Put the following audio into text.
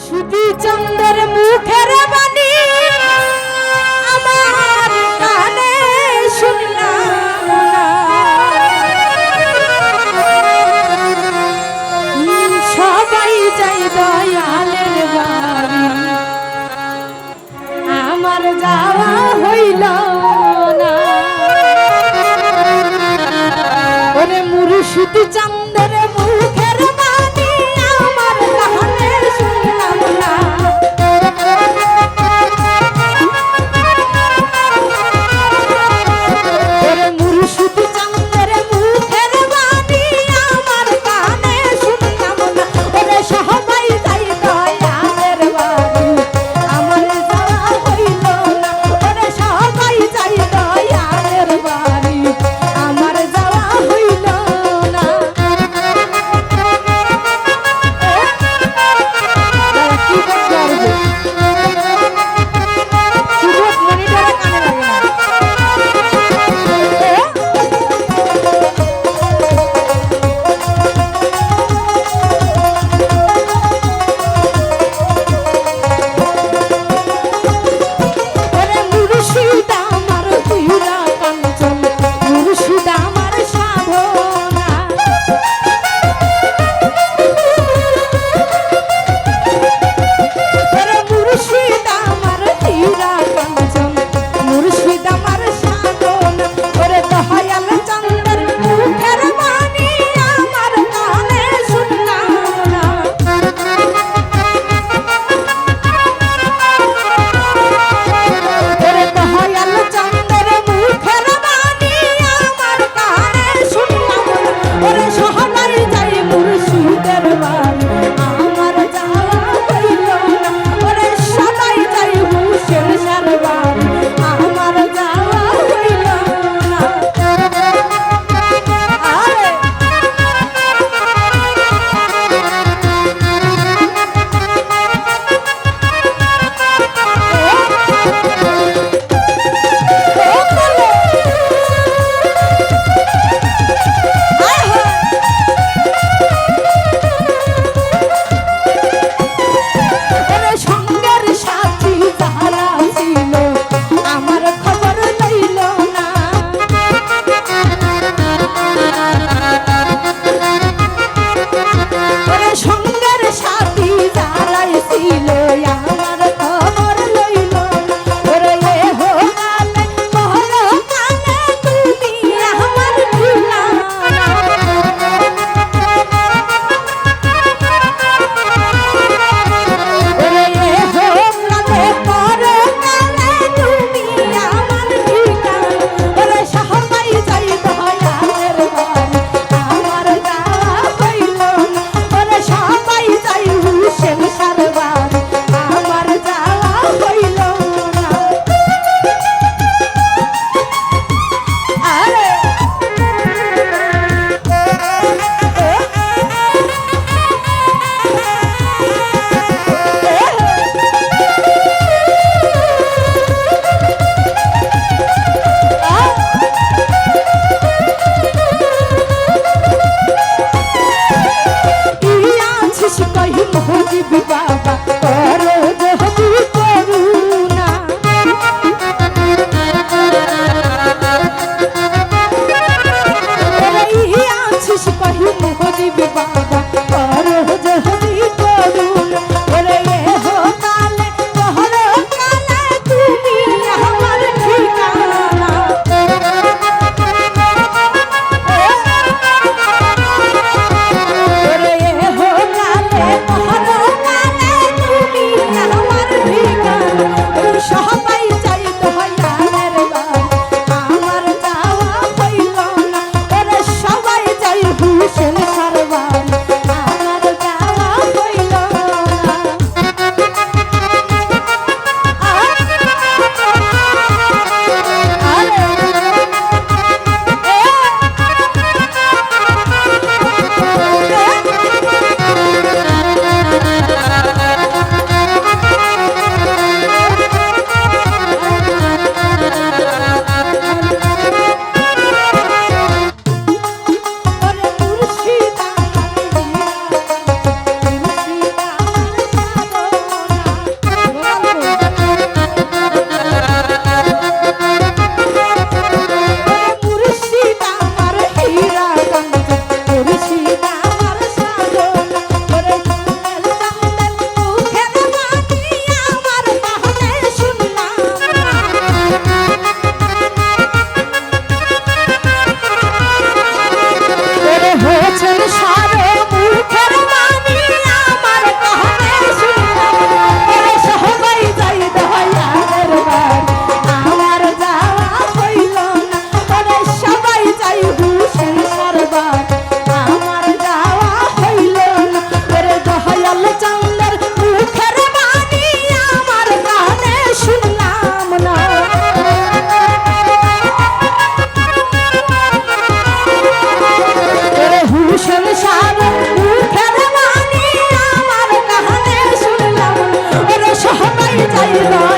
শুধু চন্দ্রের মুখের বাণী আমার কানে শুনলাম সবাই যাই দয়ালের বাড়ি আমার যাওয়া হইল না। ওরে চন্দ্রের দয়ালের